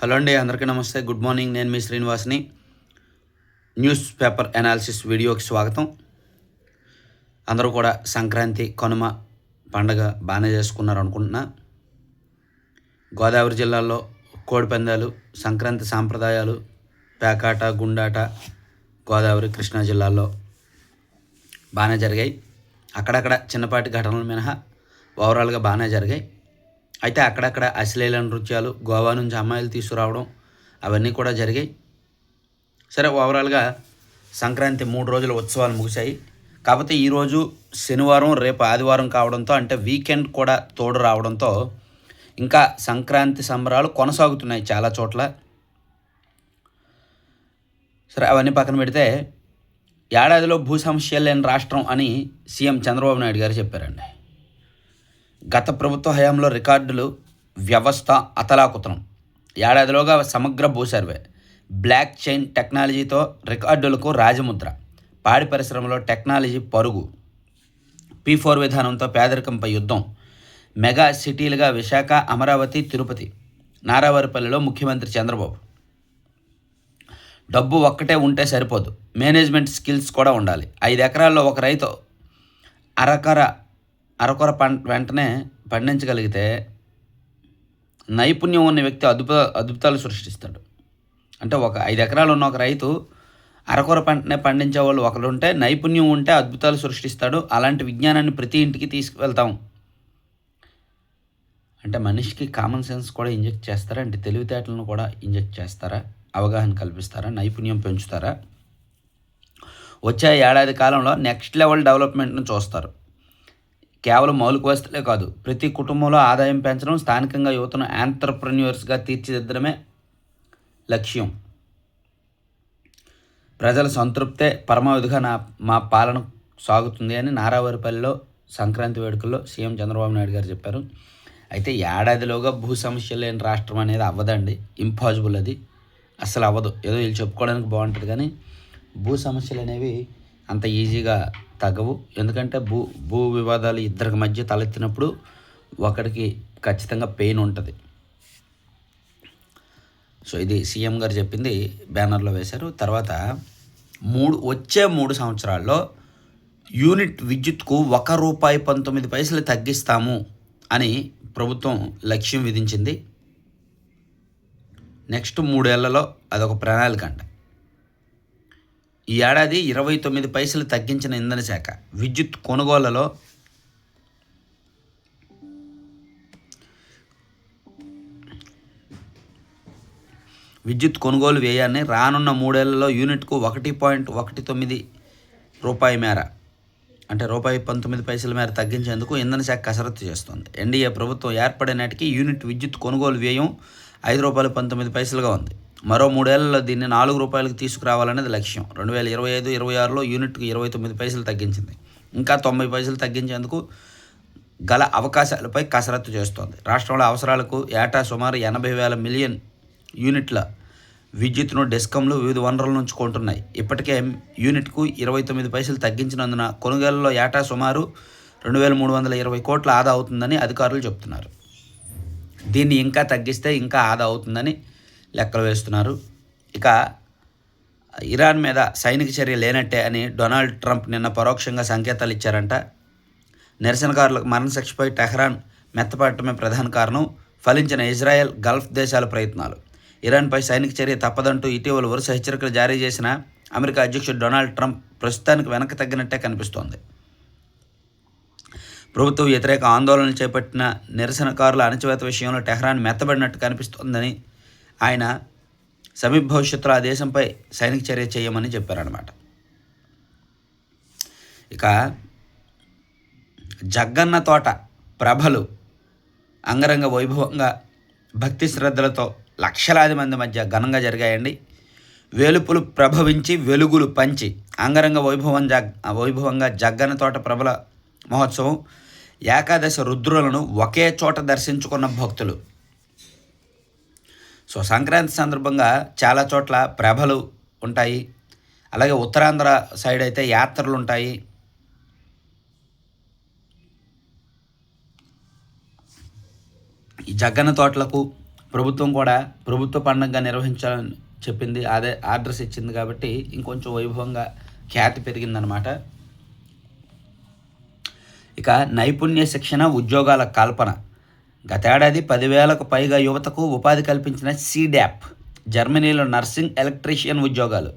Hello అండి అందరికీ నమస్తే. గుడ్ మార్నింగ్ నేను మీ శ్రీనివాస్ని. న్యూస్ పేపర్ అనాలిసిస్ వీడియోకి స్వాగతం. అందరూ కూడా సంక్రాంతి కనుమ పండగ బాగానే చేసుకున్నారు అనుకుంటున్నా. గోదావరి జిల్లాలో కోడిపందాలు సంక్రాంతి సాంప్రదాయాలు పేకాట గుండాట గోదావరి కృష్ణా జిల్లాల్లో బాగానే జరిగాయి. అక్కడక్కడ చిన్నపాటి ఘటనలు మినహా ఓవరాల్గా బాగానే జరిగాయి. అయితే అక్కడక్కడ అశ్లీల నృత్యాలు గోవా నుంచి అమ్మాయిలు తీసుకురావడం అవన్నీ కూడా జరిగాయి. సరే ఓవరాల్గా సంక్రాంతి మూడు రోజుల ఉత్సవాలు ముగిశాయి. కాకపోతే ఈరోజు శనివారం రేపు ఆదివారం కావడంతో అంటే వీకెండ్ కూడా తోడు రావడంతో ఇంకా సంక్రాంతి సంబరాలు కొనసాగుతున్నాయి చాలా చోట్ల. సరే అవన్నీ పక్కన పెడితే ఏడాదిలో భూ సమస్యలు లేని రాష్ట్రం అని సీఎం చంద్రబాబు నాయుడు గారు చెప్పారండి. గత ప్రభుత్వ హయాంలో రికార్డులు వ్యవస్థ అతలాకుతనం ఏడాదిలోగా సమగ్ర భూసర్వే బ్లాక్ చైన్ టెక్నాలజీతో రికార్డులకు రాజముద్ర. పాడి పరిశ్రమలో టెక్నాలజీ పరుగు. పీ ఫోర్ విధానంతో పేదరికంపై యుద్ధం. మెగా సిటీలుగా విశాఖ అమరావతి తిరుపతి. నారావారిపల్లిలో ముఖ్యమంత్రి చంద్రబాబు. డబ్బు ఒక్కటే ఉంటే సరిపోదు. మేనేజ్మెంట్ స్కిల్స్ కూడా ఉండాలి. ఐదు ఎకరాల్లో ఒక రైతు అరకర అరకొర పంట వెంటనే పండించగలిగితే నైపుణ్యం ఉన్న వ్యక్తి అద్భుత అద్భుతాలు సృష్టిస్తాడు. అంటే ఒక ఐదు ఎకరాలు ఉన్న ఒక రైతు అరకొర పంటనే పండించే వాళ్ళు ఒకరు ఉంటే నైపుణ్యం ఉంటే అద్భుతాలు సృష్టిస్తాడు. అలాంటి విజ్ఞానాన్ని ప్రతి ఇంటికి తీసుకువెళ్తాం. అంటే మనిషికి కామన్ సెన్స్ కూడా ఇంజెక్ట్ చేస్తారా? అంటే తెలివితేటలను కూడా ఇంజెక్ట్ చేస్తారా? అవగాహన కల్పిస్తారా? నైపుణ్యం పెంచుతారా? వచ్చే ఏడాది కాలంలో నెక్స్ట్ లెవెల్ డెవలప్మెంట్ను చూస్తారు. కేవలం మౌలిక వసతులే కాదు ప్రతి కుటుంబంలో ఆదాయం పెంచడం స్థానికంగా యువతను ఆంటర్ప్రెన్యూర్స్గా తీర్చిదిద్దడమే లక్ష్యం. ప్రజల సంతృప్తే పరమావధిగా నా మా పాలన సాగుతుంది అని నారావారిపల్లిలో సంక్రాంతి వేడుకల్లో సీఎం చంద్రబాబు నాయుడు గారు చెప్పారు. అయితే ఏడాదిలోగా భూ సమస్యలు లేని రాష్ట్రం అనేది అవ్వదండి. ఇంపాసిబుల్ అది. అసలు అవ్వదు. ఏదో వీళ్ళు చెప్పుకోవడానికి బాగుంటుంది కానీ భూ సమస్యలు అనేవి అంత ఈజీగా తగ్గవు. ఎందుకంటే భూ భూ వివాదాలు ఇద్దరికి మధ్య తలెత్తినప్పుడు ఒకడికి ఖచ్చితంగా పెయిన్ ఉంటుంది. సో ఇది సీఎం గారు చెప్పింది బ్యానర్లో వేశారు. తర్వాత మూడు వచ్చే మూడు సంవత్సరాల్లో యూనిట్ విద్యుత్కు ఒక రూపాయి పంతొమ్మిది పైసలు తగ్గిస్తాము అని ప్రభుత్వం లక్ష్యం విధించింది. నెక్స్ట్ మూడేళ్ళలో అదొక ప్రణాళిక అంట. ఈ ఏడాది ఇరవై తొమ్మిది పైసలు తగ్గించిన ఇంధన శాఖ విద్యుత్ కొనుగోళ్ళలో విద్యుత్ కొనుగోలు వ్యయాన్ని రానున్న మూడేళ్ళలో యూనిట్కు ఒకటి పాయింట్ ఒకటి తొమ్మిది రూపాయి మేర అంటే రూపాయి పంతొమ్మిది పైసల మేర తగ్గించేందుకు ఇంధన శాఖ కసరత్తు చేస్తోంది. ఎన్డీఏ ప్రభుత్వం ఏర్పడినాటికి యూనిట్ విద్యుత్ కొనుగోలు వ్యయం ఐదు రూపాయలు పంతొమ్మిది పైసలుగా ఉంది. మరో మూడేళ్ళలో దీన్ని నాలుగు రూపాయలకు తీసుకురావాలనేది లక్ష్యం. రెండు వేల ఇరవై ఐదు ఇరవై ఆరులో యూనిట్కు ఇరవై తొమ్మిది పైసలు తగ్గించింది. ఇంకా తొంభై పైసలు తగ్గించేందుకు గల అవకాశాలపై కసరత్తు చేస్తోంది. రాష్ట్రంలో అవసరాలకు ఏటా సుమారు ఎనభై వేల మిలియన్ యూనిట్ల విద్యుత్ను డెస్కంలు వివిధ వనరుల నుంచి కొంటున్నాయి. ఇప్పటికే యూనిట్కు ఇరవై తొమ్మిది పైసలు తగ్గించినందున కొనుగోలులో ఏటా సుమారు రెండు వేల మూడు వందల ఇరవై కోట్ల ఆదా అవుతుందని అధికారులు చెబుతున్నారు. దీన్ని ఇంకా తగ్గిస్తే ఇంకా ఆదా అవుతుందని లెక్కలు వేస్తున్నారు. ఇక ఇరాన్ మీద సైనిక చర్య లేనట్టే అని డొనాల్డ్ ట్రంప్ నిన్న పరోక్షంగా సంకేతాలు ఇచ్చారంట. నిరసనకారులకు మరణశిక్షపై టెహ్రాన్ మెత్తపడటమే ప్రధాన కారణం. ఫలించిన ఇజ్రాయెల్ గల్ఫ్ దేశాల ప్రయత్నాలు. ఇరాన్పై సైనిక చర్య తప్పదంటూ ఇటీవల వరుస హెచ్చరికలు జారీ చేసిన అమెరికా అధ్యక్షుడు డొనాల్డ్ ట్రంప్ ప్రస్తుతానికి వెనక్కి తగ్గినట్టే కనిపిస్తోంది. ప్రభుత్వ వ్యతిరేక ఆందోళనలు చేపట్టిన నిరసనకారుల అణచివేత విషయంలో టెహ్రాన్ మెత్తబడినట్టు కనిపిస్తోందని ఆయన సమీప భవిష్యత్తులో ఆ దేశంపై సైనిక చర్య చేయమని చెప్పారనమాట ఇక జగ్గన్న తోట ప్రభలు అంగరంగ వైభవంగా భక్తి శ్రద్ధలతో లక్షలాది మంది మధ్య ఘనంగా జరిగాయండి. వెలుపులు ప్రభవించి వెలుగులు పంచి అంగరంగ వైభవం జగ్ వైభవంగా జగ్గన్న తోట ప్రభల మహోత్సవం ఏకాదశ రుద్రులను ఒకే చోట దర్శించుకున్న భక్తులు. సో సంక్రాంతి సందర్భంగా చాలా చోట్ల ప్రభలు ఉంటాయి. అలాగే ఉత్తరాంధ్ర సైడ్ అయితే యాత్రలు ఉంటాయి. ఈ జగ్గన్న తోటలకు ప్రభుత్వం కూడా ప్రభుత్వ పండుగగా నిర్వహించాలని చెప్పింది. అదే ఆర్డర్స్ ఇచ్చింది కాబట్టి ఇంకొంచెం వైభవంగా ఖ్యాతి పెరిగిందనమాట. ఇక నైపుణ్య శిక్షణ ఉద్యోగాల కల్పన. గతేడాది పదివేలకు పైగా యువతకు ఉపాధి కల్పించిన సీడ్యాప్ జర్మనీలో నర్సింగ్ ఎలక్ట్రీషియన్ ఉద్యోగాలు.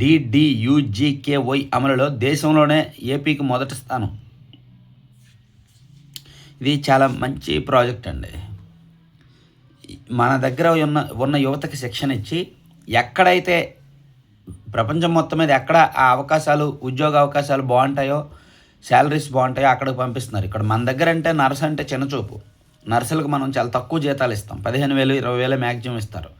డిడియుజికేవై అమలులో దేశంలోనే ఏపీకి మొదటి స్థానం. ఇది చాలా మంచి ప్రాజెక్ట్ అండి. మన దగ్గర ఉన్న ఉన్న యువతకి శిక్షణ ఇచ్చి ఎక్కడైతే ప్రపంచం మొత్తం మీద ఎక్కడ ఆ అవకాశాలు ఉద్యోగ అవకాశాలు బాగుంటాయో శాలరీస్ బాగుంటాయో? అక్కడికి పంపిస్తున్నారు. ఇక్కడ మన దగ్గర అంటే నర్స్ అంటే చిన్నచూపు. నర్సులకు మనం చాలా తక్కువ జీతాలు ఇస్తాం. పదిహేను వేలు ఇరవై వేలు మ్యాక్సిమం ఇస్తారు.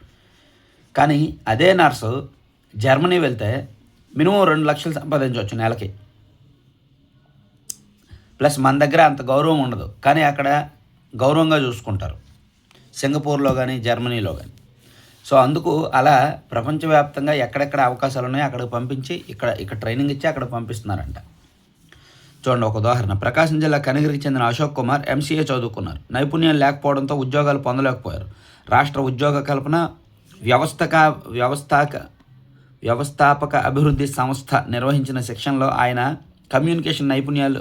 కానీ అదే నర్సు జర్మనీ వెళ్తే మినిమం రెండు లక్షలు సంపాదించవచ్చు నెలకి. ప్లస్ మన దగ్గర అంత గౌరవం ఉండదు. కానీ అక్కడ గౌరవంగా చూసుకుంటారు. సింగపూర్లో కానీ జర్మనీలో కానీ సో అందుకు అలా ప్రపంచవ్యాప్తంగా ఎక్కడెక్కడ అవకాశాలు ఉన్నాయో అక్కడికి పంపించి ఇక్కడ ఇక్కడ ట్రైనింగ్ ఇచ్చి అక్కడ పంపిస్తున్నారంట. చూడండి ఒక ఉదాహరణ. ప్రకాశం జిల్లా కనగిరికి చెందిన అశోక్ కుమార్ ఎంసీఏ చదువుకున్నారు. నైపుణ్యం లేకపోవడంతో ఉద్యోగాలు పొందలేకపోయారు. రాష్ట్ర ఉద్యోగ కల్పన వ్యవస్థక వ్యవస్థాక వ్యవస్థాపక అభివృద్ధి సంస్థ నిర్వహించిన శిక్షణలో ఆయన కమ్యూనికేషన్ నైపుణ్యాలు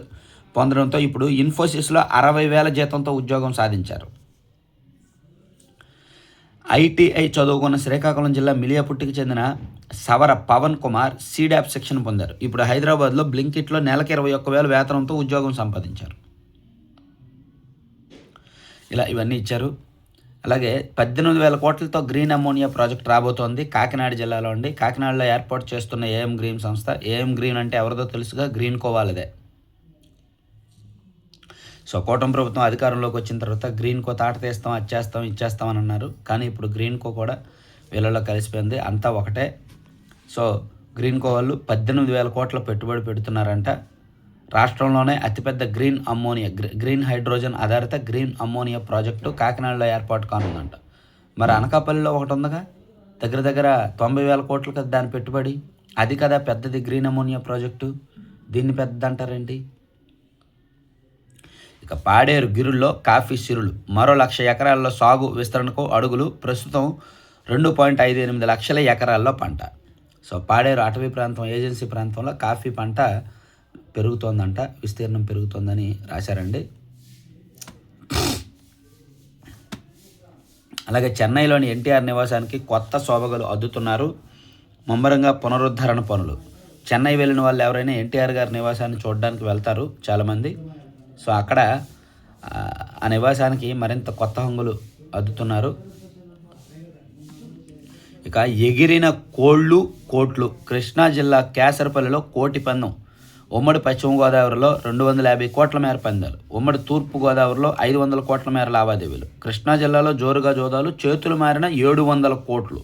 పొందడంతో ఇప్పుడు ఇన్ఫోసిస్లో అరవై వేల జీతంతో ఉద్యోగం సాధించారు. ఐటీఐ చదువుకున్న శ్రీకాకుళం జిల్లా మిలియాపుట్టికి చెందిన సవర పవన్ కుమార్ సీడాప్ శిక్షణ పొందారు. ఇప్పుడు హైదరాబాద్లో బ్లింకిట్లో నెలకి ఇరవై ఒక్క వేల వేతనంతో ఉద్యోగం సంపాదించారు. ఇలా ఇవన్నీ ఇచ్చారు. అలాగే పద్దెనిమిది వేల కోట్లతో గ్రీన్ అమోనియా ప్రాజెక్ట్ రాబోతోంది. కాకినాడ జిల్లాలో ఉండి కాకినాడలో ఏర్పాటు చేస్తున్న ఏఎం గ్రీన్ సంస్థ ఏఎం గ్రీన్ అంటే ఎవరిదో తెలుసుగా గ్రీన్ కోవాలదే. సో కూటమి ప్రభుత్వం అధికారంలోకి వచ్చిన తర్వాత గ్రీన్ కో తాట తీస్తాం అది చేస్తాం ఇచ్చేస్తాం అని అన్నారు. కానీ ఇప్పుడు గ్రీన్ కో కూడా వీళ్ళలో కలిసిపోయింది. అంతా ఒకటే. సో గ్రీన్ కో వాళ్ళు పద్దెనిమిది వేల కోట్ల పెట్టుబడి పెడుతున్నారంట. రాష్ట్రంలోనే అతిపెద్ద గ్రీన్ అమ్మోనియా గ్రీన్ హైడ్రోజన్ ఆధారిత గ్రీన్ అమ్మోనియా ప్రాజెక్టు కాకినాడలో ఏర్పాటు కానుందంట. మరి అనకాపల్లిలో ఒకటి ఉందిగా. దగ్గర దగ్గర తొంభై వేల కోట్లు కదా దాని పెట్టుబడి. అది కదా పెద్దది గ్రీన్ అమ్మోనియా ప్రాజెక్టు. దీన్ని పెద్దది అంటారేంటి ఇక పాడేరు గిరుల్లో కాఫీ సిరులు. మరో లక్ష ఎకరాల్లో సాగు విస్తరణకు అడుగులు. ప్రస్తుతం రెండు పాయింట్ ఐదు ఎనిమిది లక్షల ఎకరాల్లో పంట. సో పాడేరు అటవీ ప్రాంతం ఏజెన్సీ ప్రాంతంలో కాఫీ పంట పెరుగుతోందంట విస్తీర్ణం పెరుగుతోందని రాశారండి. అలాగే చెన్నైలోని ఎన్టీఆర్ నివాసానికి కొత్త శోభగలు అద్దుతున్నారు. ముమ్మరంగా పునరుద్ధరణ పనులు. చెన్నై వెళ్ళిన వాళ్ళు ఎవరైనా ఎన్టీఆర్ గారి నివాసాన్ని చూడడానికి వెళ్తారు చాలామంది. సో అక్కడ ఆ, నివాసానికి మరింత కొత్త హంగులు అద్దుతున్నారు. ఇక ఎగిరిన కోళ్ళు కోట్లు. కృష్ణా జిల్లా కేసరపల్లిలో కోటి పందెం. ఉమ్మడి పశ్చిమ గోదావరిలో రెండు వందల యాభై కోట్ల మేర పందాలు. ఉమ్మడి తూర్పు గోదావరిలో ఐదు వందల కోట్ల మేర లావాదేవీలు. కృష్ణా జిల్లాలో జోరుగా జోదాలు చేతులు మారిన ఏడు వందల కోట్లు.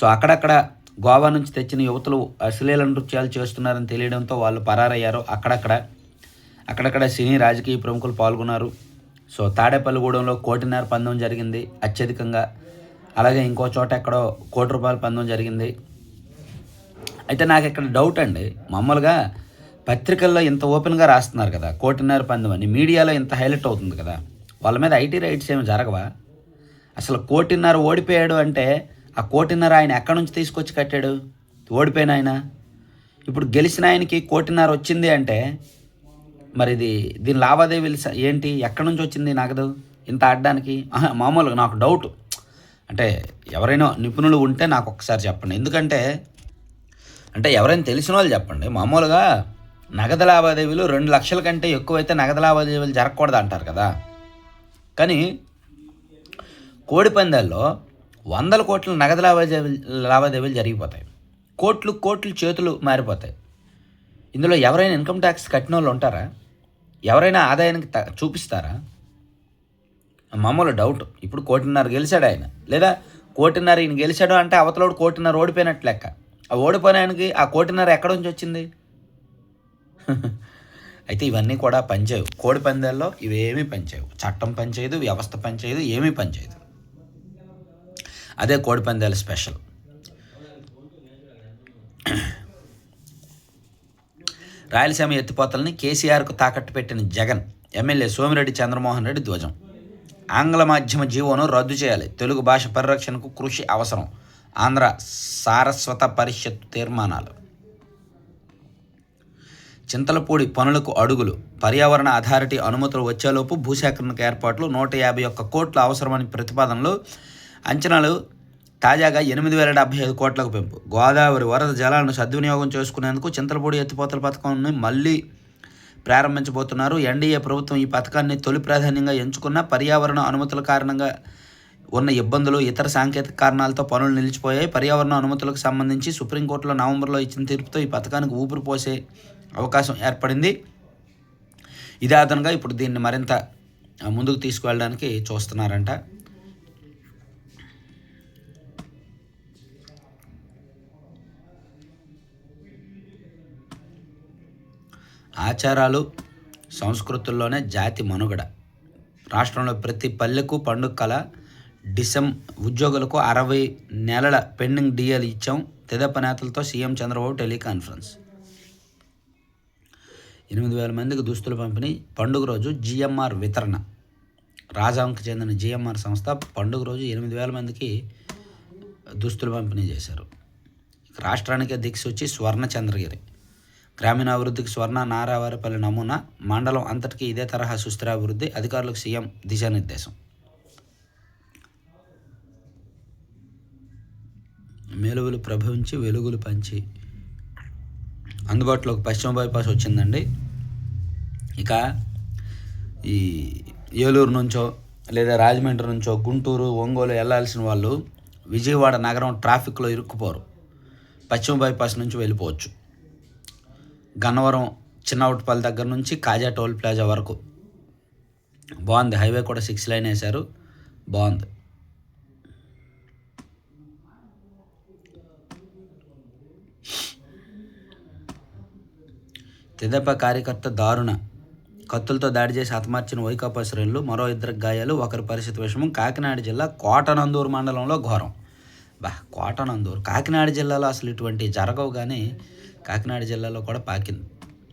సో అక్కడక్కడ గోవా నుంచి తెచ్చిన యువతులు అశ్లీల నృత్యాలు చేస్తున్నారని తెలియడంతో వాళ్ళు పరారయ్యారు. అక్కడక్కడ అక్కడక్కడ సినీ రాజకీయ ప్రముఖులు పాల్గొన్నారు. సో తాడేపల్లిగూడెంలో కోటిన్నర పందెం జరిగింది అత్యధికంగా. అలాగే ఇంకో చోట ఎక్కడో కోటి రూపాయల పందెం జరిగింది. అయితే నాకు ఇక్కడ డౌట్ అండి. మామూలుగా పత్రికల్లో ఇంత ఓపెన్గా రాస్తున్నారు కదా కోటిన్నర పందెం అని. మీడియాలో ఇంత హైలైట్ అవుతుంది కదా. వాళ్ళ మీద ఐటీ రైట్స్ ఏమి జరగవా? అసలు కోటిన్నర ఓడిపోయాడు అంటే ఆ కోటిన్నర ఆయన ఎక్కడి నుంచి తీసుకొచ్చి కట్టాడు? ఓడిపోయిన ఆయన. ఇప్పుడు గెలిచిన ఆయనకి కోటిన్నర వచ్చింది అంటే మరి ఇది దీని లావాదేవీలు ఏంటి? ఎక్కడి నుంచి వచ్చింది నగదు? ఇంత ఆడడానికి? మామూలుగా నాకు డౌట్ అంటే ఎవరైనా నిపుణులు ఉంటే నాకు ఒకసారి చెప్పండి. ఎందుకంటే అంటే ఎవరైనా తెలిసిన వాళ్ళు చెప్పండి. మామూలుగా నగదు లావాదేవీలు రెండు లక్షల కంటే ఎక్కువైతే నగదు లావాదేవీలు జరగకూడదు అంటారు కదా. కానీ కోడి పందాల్లో వందల కోట్ల నగదు లావాదేవీలు లావాదేవీలు జరిగిపోతాయి. కోట్లు కోట్లు చేతులు మారిపోతాయి. ఇందులో ఎవరైనా ఇన్కమ్ ట్యాక్స్ కట్టిన వాళ్ళు ఉంటారా? ఎవరైనా ఆదాయానికి త- చూపిస్తారా? మామూలు డౌట్. ఇప్పుడు కోటిన్నర గెలిచాడు ఆయన. లేదా కోటిన్నర ఈయన గెలిచాడు అంటే అవతలోడు కోటిన్నర ఓడిపోయినట్టు లెక్క. ఆ ఓడిపోయిన ఆయనకి ఆ కోటిన్నర ఎక్కడ నుంచి వచ్చింది? అయితే ఇవన్నీ కూడా పనిచేయవు. కోడి పందాల్లో ఇవేమీ పనిచేయవు. చట్టం పనిచేయదు వ్యవస్థ పనిచేయదు ఏమీ పనిచేయదు. అదే కోడిపందాల స్పెషల్. రాయలసీమ ఎత్తిపోతలని కేసీఆర్కు తాకట్టు పెట్టిన జగన్ ఎమ్మెల్యే సోమిరెడ్డి చంద్రమోహన్ రెడ్డి ధ్వజం. ఆంగ్ల మాధ్యమ జీవోను రద్దు చేయాలి. తెలుగు భాష పరిరక్షణకు కృషి అవసరం. ఆంధ్ర సారస్వత పరిషత్ తీర్మానాలు. చింతలపూడి పనులకు అడుగులు. పర్యావరణ అథారిటీ అనుమతులు వచ్చేలోపు భూసేకరణకు ఏర్పాట్లు నూట యాభై ఒక్క కోట్లు అవసరమని ప్రతిపాదనలో అంచనాలు తాజాగా ఎనిమిది వేల డెబ్బై ఐదు కోట్లకు పెంపు. గోదావరి వరద జలాలను సద్వినియోగం చేసుకునేందుకు చింతలపూడి ఎత్తిపోతల పథకాన్ని మళ్ళీ ప్రారంభించబోతున్నారు. ఎన్డీఏ ప్రభుత్వం ఈ పథకాన్ని తొలి ప్రాధాన్యంగా ఎంచుకున్న పర్యావరణ అనుమతుల కారణంగా ఉన్న ఇబ్బందులు ఇతర సాంకేతిక కారణాలతో పనులు నిలిచిపోయాయి. పర్యావరణ అనుమతులకు సంబంధించి సుప్రీంకోర్టులో నవంబర్లో ఇచ్చిన తీర్పుతో ఈ పథకానికి ఊపిరి పోసే అవకాశం ఏర్పడింది. ఇదే అదనంగా ఇప్పుడు దీన్ని మరింత ముందుకు తీసుకువెళ్ళడానికి చూస్తున్నారంట. ఆచారాలు సంస్కృతుల్లోనే జాతి మనుగడ. రాష్ట్రంలో ప్రతి పల్లెకు పండుగ కల డిసెం ఉద్యోగులకు అరవై నెలల పెండింగ్ డిఎల్ ఇచ్చాం తెదప నేతలతో సీఎం చంద్రబాబు టెలికాన్ఫరెన్స్. ఎనిమిది వేల మందికి దుస్తులు పంపిణీ పండుగ రోజు జిఎంఆర్ వితరణ. రాజాంకు చెందిన జిఎంఆర్ సంస్థ పండుగ రోజు ఎనిమిది వేల మందికి దుస్తులు పంపిణీ చేశారు. రాష్ట్రానికే రాష్ట్రానికి దిక్సూచి స్వర్ణ చంద్రగిరి గ్రామీణాభివృద్ధికి స్వర్ణ నారావారిపల్లి నమూనా మండలం అంతటికీ ఇదే తరహా సుస్థిరాభివృద్ధి అధికారులకు సీఎం దిశానిర్దేశం. మేలువులు ప్రభవించి వెలుగులు పంచి అందుబాటులోకి పశ్చిమ బైపాస్ వచ్చిందండి. ఇక ఈ ఏలూరు నుంచో లేదా రాజమండ్రి నుంచో గుంటూరు ఒంగోలు వెళ్ళాల్సిన వాళ్ళు విజయవాడ నగరం ట్రాఫిక్లో ఇరుక్కుపోరు. పశ్చిమ బైపాస్ నుంచి వెళ్ళిపోవచ్చు. గన్నవరం చిన్నవుట్పల్లి దగ్గర నుంచి కాజా టోల్ ప్లాజా వరకు. బాగుంది. హైవే కూడా సిక్స్ లైన్ వేశారు. బాగుంది. తెదప కార్యకర్త దారుణ. కత్తులతో దాడి చేసి హతమార్చిన వైకాపా శ్రేణులు మరో ఇద్దరు గాయాలు ఒకరి పరిస్థితి విషయం కాకినాడ జిల్లా కోటనందూరు మండలంలో ఘోరం. బా కోటనందూరు. కాకినాడ జిల్లాలో అసలు ఇటువంటి జరగవు కానీ కాకినాడ జిల్లాలో కూడా పాకింది.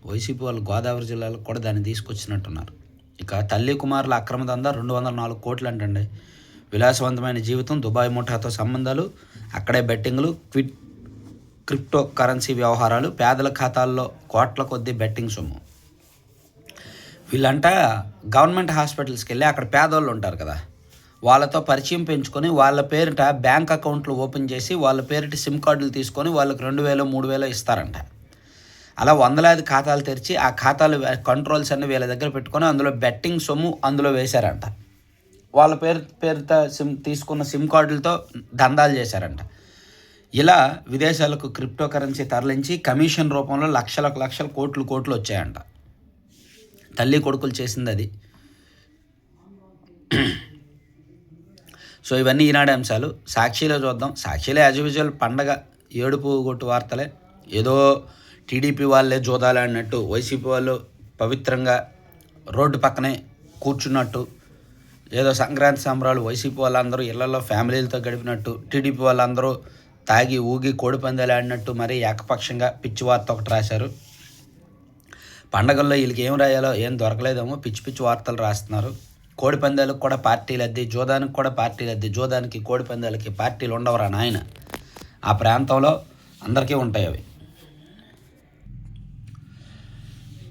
వైసీపీ వాళ్ళు గోదావరి జిల్లాలో కూడా దాన్ని తీసుకొచ్చినట్టున్నారు. ఇక తల్లి కుమారుల అక్రమ దందా రెండు వందల నాలుగు కోట్లు అంటండి విలాసవంతమైన జీవితం దుబాయ్ ముఠాతో సంబంధాలు అక్కడే బెట్టింగ్లు క్విట్ క్రిప్టో కరెన్సీ వ్యవహారాలు పేదల ఖాతాల్లో కోట్ల కొద్దీ బెట్టింగ్ సొమ్ము. వీళ్ళంట గవర్నమెంట్ హాస్పిటల్స్కి వెళ్ళి అక్కడ పేదోళ్ళు ఉంటారు కదా. వాళ్ళతో పరిచయం పెంచుకొని వాళ్ళ పేరిట బ్యాంక్ అకౌంట్లు ఓపెన్ చేసి వాళ్ళ పేరిట సిమ్ కార్డులు తీసుకొని వాళ్ళకి రెండు వేలు మూడు వేలు ఇస్తారంట. అలా వందలాది ఖాతాలు తెరిచి ఆ ఖాతాలు కంట్రోల్స్ అన్ని వీళ్ళ దగ్గర పెట్టుకొని అందులో బెట్టింగ్ సొమ్ము అందులో వేశారంట. వాళ్ళ పేరు పేరుతో సిమ్ తీసుకున్న సిమ్ కార్డులతో దందాలు చేశారంట. ఇలా విదేశాలకు క్రిప్టో కరెన్సీ తరలించి కమిషన్ రూపంలో లక్షలకు లక్షల కోట్లు కోట్లు వచ్చాయంట. తల్లి కొడుకులు చేసింది అది. సో ఇవన్నీ ఈనాడే అంశాలు. సాక్షిలో చూద్దాం. సాక్షిలో యాజ్ యూజువల్ పండగ ఏడుపు కొట్టు వార్తలే. ఏదో టీడీపీ వాళ్ళే జోదాలాడినట్టు వైసీపీ వాళ్ళు పవిత్రంగా రోడ్డు పక్కనే కూర్చున్నట్టు ఏదో సంక్రాంతి సంబరాలు వైసీపీ వాళ్ళందరూ ఇళ్ళలో ఫ్యామిలీలతో గడిపినట్టు టీడీపీ వాళ్ళందరూ తాగి ఊగి కోడిపందాలు ఆడినట్టు మరీ ఏకపక్షంగా పిచ్చి వార్త ఒకటి రాశారు. పండగల్లో వీళ్ళకి ఏం రాయాలో ఏం దొరకలేదేమో పిచ్చి పిచ్చి వార్తలు రాస్తున్నారు. కోడి పందాలకు కూడా పార్టీలు అద్దె జోదానికి కూడా పార్టీలు అద్దె జోదానికి కోడి పందాలకి పార్టీలు ఉండవరా నాయన. ఆ ప్రాంతంలో అందరికీ ఉంటాయి అవి.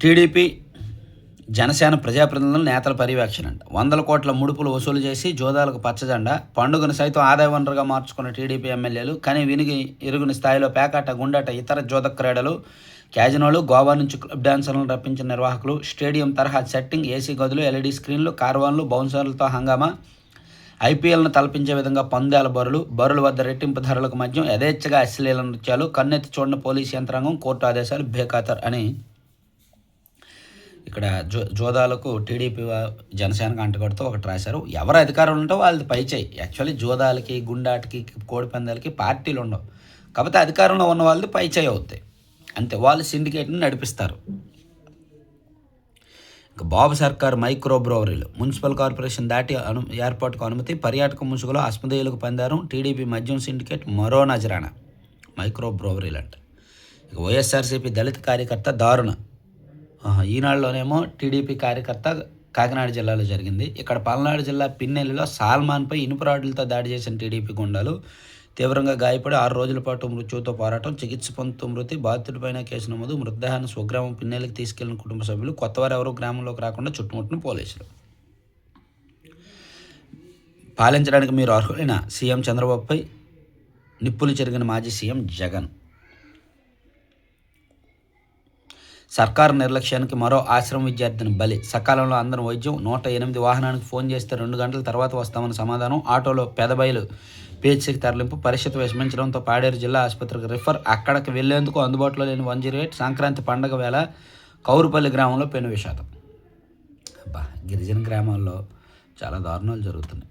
టీడీపీ జనసేన ప్రజాప్రతినిధుల నేతల పర్యవేక్షణ అంట. వందల కోట్ల ముడుపులు వసూలు చేసి జోదాలకు పచ్చజెండా. పండుగను సైతం ఆదాయ వనరుగా మార్చుకున్న టీడీపీ ఎమ్మెల్యేలు కానీ వినిగి ఇరుగుని స్థాయిలో పేకాట గుండాట ఇతర జోద క్రీడలు క్యాజినోలు గోవా నుంచి క్లబ్ డాన్సర్లను రప్పించిన నిర్వాహకులు స్టేడియం తరహా సెట్టింగ్ ఏసీ గదులు ఎల్ఈడి స్క్రీన్లు కార్వాన్లు బౌన్సర్లతో హంగామా. ఐపీఎల్ను తలపించే విధంగా పందాల బరులు బరుల వద్ద రెట్టింపు ధరలకు మధ్య యథేచ్ఛగా అశ్లీల నృత్యాలు కన్నెత్తి చూడని పోలీసు యంత్రాంగం కోర్టు ఆదేశాలు బేఖాతర్ అని ఇక్కడ జో జోదాలకు టీడీపీ జనసేనకు అంటగడుతూ ఒకటి రాశారు. ఎవరు అధికారం ఉంటో వాళ్ళది పై చేయి. యాక్చువల్లీ జోదాలకి గుండాటికి కోడిపందాలకి పార్టీలు ఉండవు కాకపోతే అధికారంలో ఉన్న వాళ్ళది పై చేయి అవుతాయి అంతే వాళ్ళు సిండికేట్ని నడిపిస్తారు. ఇక బాబు సర్కార్ మైక్రో బ్రోవరీలు. మున్సిపల్ కార్పొరేషన్ దాటి అను ఏర్పాటుకు అనుమతి పర్యాటక ముసుగులో అస్మదేయులకు పొందారు టీడీపీ మద్యం సిండికేట్ మరో నజరాన. మైక్రో బ్రోవరీలు అంట ఇక వైఎస్ఆర్సీపీ దళిత కార్యకర్త దారుణ. ఈనాడులోనేమో టీడీపీ కార్యకర్త కాకినాడ జిల్లాలో జరిగింది. ఇక్కడ పల్నాడు జిల్లా పిన్నెల్లిలో సాల్మాన్పై ఇనుప రాడ్లతో దాడి చేసిన టీడీపీ గుండాలు తీవ్రంగా గాయపడి ఆరు రోజుల పాటు మృత్యువుతో పోరాటం చికిత్స పొందుతూ మృతి బాధితుడిపైన కేసు నమోదు మృతదేహాన్ని స్వగ్రామం పిన్నెల్లికి తీసుకెళ్ళిన కుటుంబ సభ్యులు కొత్తవారు ఎవరు గ్రామంలోకి రాకుండా చుట్టుముట్టిన పోలీసులు. పాలించడానికి మీరు అర్హులైన సీఎం చంద్రబాబుపై నిప్పులు చెరిగిన మాజీ సీఎం జగన్. సర్కారు నిర్లక్ష్యానికి మరో ఆశ్రమం విద్యార్థిని బలి. సకాలంలో అందరం వైద్యం నూట ఎనిమిది వాహనానికి ఫోన్ చేస్తే రెండు గంటల తర్వాత వస్తామని సమాధానం. ఆటోలో పెదబయలు పిహెచ్సికి తరలింపు. పరిస్థితి విషమించడంతో పాడేరు జిల్లా ఆసుపత్రికి రిఫర్. అక్కడికి వెళ్ళేందుకు అందుబాటులో లేని వన్ జీరో ఎయిట్ సంక్రాంతి పండగ వేళ కౌరుపల్లి గ్రామంలో పెను విషాదం. అబ్బా గిరిజన గ్రామాల్లో చాలా దారుణాలు జరుగుతున్నాయి.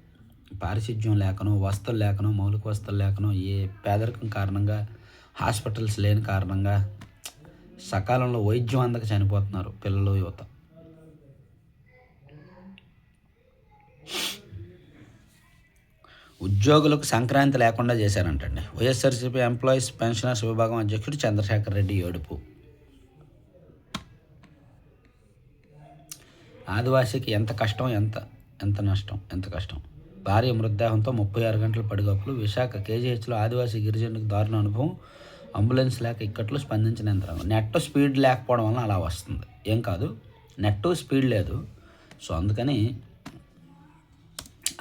పారిశుధ్యం లేకనో వస్తువులు లేకనో మౌలిక వస్తువులు లేకనో ఏ పేదరికం కారణంగా హాస్పిటల్స్ లేని కారణంగా సకాలంలో వైద్యం అందక చనిపోతున్నారు పిల్లలు యువత. ఉద్యోగులకు సంక్రాంతి లేకుండా చేశారంటండి. వైఎస్ఆర్సీపీ ఎంప్లాయీస్ పెన్షనర్స్ విభాగం అధ్యక్షుడు చంద్రశేఖర్ రెడ్డి ఏడుపు. ఆదివాసీకి ఎంత కష్టం ఎంత ఎంత నష్టం ఎంత కష్టం. భార్య మృతదేహంతో ముప్పై ఆరు గంటల పడిగప్పులు విశాఖ కేజీహెచ్లో ఆదివాసీ గిరిజనులకు దారుణ అనుభవం. అంబులెన్స్ లేక ఇక్కట్లు స్పందించిన యంత్రాంగం. నెట్ స్పీడ్ లేకపోవడం వల్ల అలా వస్తుంది. ఏం కాదు నెట్ స్పీడ్ లేదు. సో అందుకని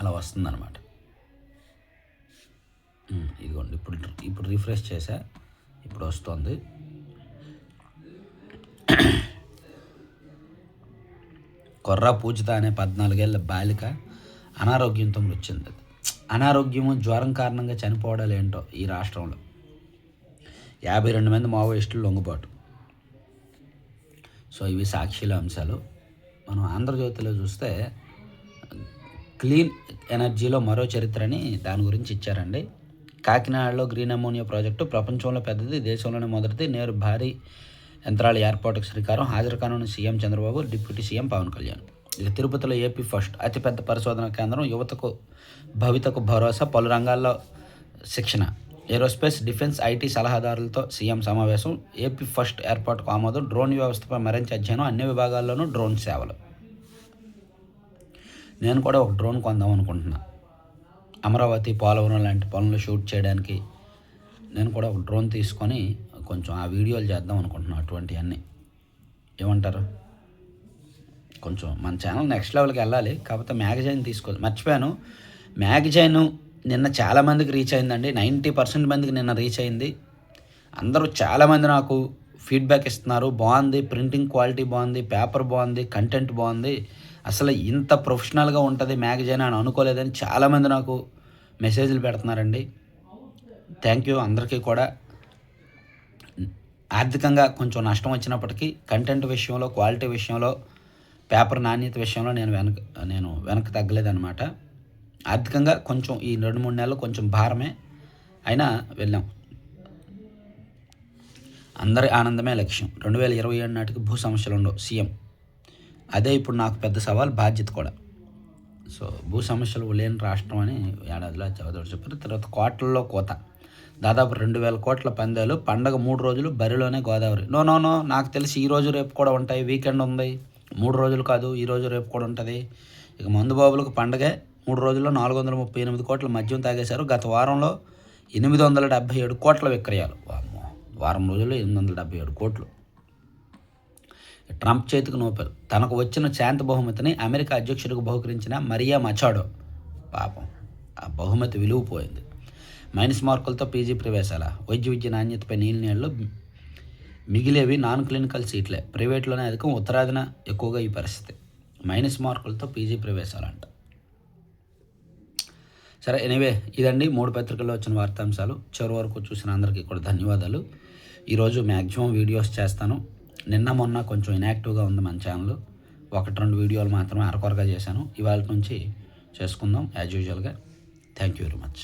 అలా వస్తుంది అనమాట ఇదిగోండి ఇప్పుడు ఇప్పుడు రిఫ్రెష్ చేశా. ఇప్పుడు వస్తుంది. కొర్ర పూజిత అనే పద్నాలుగేళ్ళ బాలిక అనారోగ్యంతో మృతి చెందింది అనారోగ్యము జ్వరం కారణంగా చనిపోవడాలు ఏంటో ఈ రాష్ట్రంలో. యాభై రెండు మంది మావోయిస్టులు లొంగుబాటు సో ఇవి సాక్షిల అంశాలు. మనం ఆంధ్రజ్యోతిలో చూస్తే క్లీన్ ఎనర్జీలో మరో చరిత్రని దాని గురించి ఇచ్చారండి. కాకినాడలో గ్రీన్ అమోనియా ప్రాజెక్టు ప్రపంచంలో పెద్దది దేశంలోనే మొదటిది. నేరు భారీ యంత్రాల ఏర్పాటుకు శ్రీకారం. హాజరు కానున్న CM Chandrababu deputy CM Pawan Kalyan. ఇక తిరుపతిలో ఏపీ ఫస్ట్ అతిపెద్ద పరిశోధన కేంద్రం యువతకు భవితకు భరోసా పలు రంగాల్లో శిక్షణ. ఏరోస్పేస్ డిఫెన్స్ ఐటీ సలహాదారులతో సీఎం సమావేశం. ఏపీ ఫస్ట్ ఏర్పాటుకు ఆమోదం. డ్రోన్ వ్యవస్థపై మరింత అధ్యయనం అన్ని విభాగాల్లోనూ డ్రోన్ సేవలు. నేను కూడా ఒక డ్రోన్ కొందాం అనుకుంటున్నా. అమరావతి పోలవరం లాంటి పనులు షూట్ చేయడానికి నేను కూడా ఒక డ్రోన్ తీసుకొని కొంచెం ఆ వీడియోలు చేద్దాం అనుకుంటున్నాను అటువంటివన్నీ ఏమంటారు? కొంచెం మన ఛానల్ నెక్స్ట్ లెవెల్కి వెళ్ళాలి. కాకపోతే మ్యాగజైన్ తీసుకో మర్చిపోయాను. మ్యాగజైన్ నిన్న చాలామందికి రీచ్ అయిందండి. నైంటీ పర్సెంట్ మందికి నిన్న రీచ్ అయింది. అందరూ చాలామంది నాకు ఫీడ్బ్యాక్ ఇస్తున్నారు. బాగుంది ప్రింటింగ్ క్వాలిటీ బాగుంది పేపర్ బాగుంది కంటెంట్ బాగుంది. అసలు ఇంత ప్రొఫెషనల్గా ఉంటుంది మ్యాగజైన్ అని అనుకోలేదని చాలామంది నాకు మెసేజ్లు పెడుతున్నారండి. థ్యాంక్ యూ అందరికీ కూడా. ఆర్థికంగా కొంచెం నష్టం వచ్చినప్పటికీ కంటెంట్ విషయంలో క్వాలిటీ విషయంలో పేపర్ నాణ్యత విషయంలో నేను వెనక నేను వెనక్కి తగ్గలేదన్నమాట. ఆర్థికంగా కొంచెం ఈ రెండు మూడు నెలలు కొంచెం భారమే. అయినా వెళ్ళాం. అందరి ఆనందమే లక్ష్యం. రెండు వేల ఇరవై ఏడు నాటికి భూ సమస్యలు ఉండవు సీఎం. అదే ఇప్పుడు నాకు పెద్ద సవాల్ బాధ్యత కూడా. సో భూ సమస్యలు లేని రాష్ట్రం అని ఏడాదిలో చదువు చెప్పారు. తర్వాత కోట్లలో కోత. దాదాపు రెండు వేల కోట్ల పందాలు పండగ మూడు రోజులు బరిలోనే గోదావరి. నో నో నో నాకు తెలిసి ఈ రోజు రేపు కూడా ఉంటాయి. వీకెండ్ ఉంది. మూడు రోజులు కాదు ఈ రోజు రేపు కూడా ఉంటుంది. ఇక మందు బాబులకు పండగే మూడు రోజుల్లో నాలుగు వందల ముప్పై ఎనిమిది కోట్ల మద్యం తాగేశారు. గత వారంలో ఎనిమిది వందల డెబ్బై ఏడు కోట్ల విక్రయాలు. వారం రోజుల్లో ఎనిమిది వందల డెబ్బై ఏడు కోట్లు. ట్రంప్ చేతికి నోపారు తనకు వచ్చిన శాంతి బహుమతిని అమెరికా అధ్యక్షుడికి బహుకరించిన మరియా మచాడో. పాపం ఆ బహుమతి విలువ పోయింది మైనస్ మార్కులతో పీజీ ప్రవేశాల. వైద్య విద్య నాణ్యతపై నీళ్ళ నీళ్ళు మిగిలేవి నాన్ క్లినికల్ సీట్లే. ప్రైవేట్లోనే అధికం ఉత్తరాదిన ఎక్కువగా ఈ పరిస్థితి. మైనస్ మార్కులతో పీజీ ప్రవేశాలంట. సరే ఎనీవే ఇదండి మూడు పత్రికల్లో వచ్చిన వార్తాంశాలు. చివరి వరకు చూసిన అందరికీ కూడా ధన్యవాదాలు. ఈరోజు మ్యాక్సిమం వీడియోస్ చేస్తాను. నిన్న మొన్న కొంచెం ఇన్యాక్టివ్గా ఉంది మన ఛానల్ ఒకటి రెండు వీడియోలు మాత్రమే అరకొరగా చేశాను. ఇవాళ నుంచి చేసుకుందాం యాజ్ యూజువల్గా థ్యాంక్ యూ వెరీ మచ్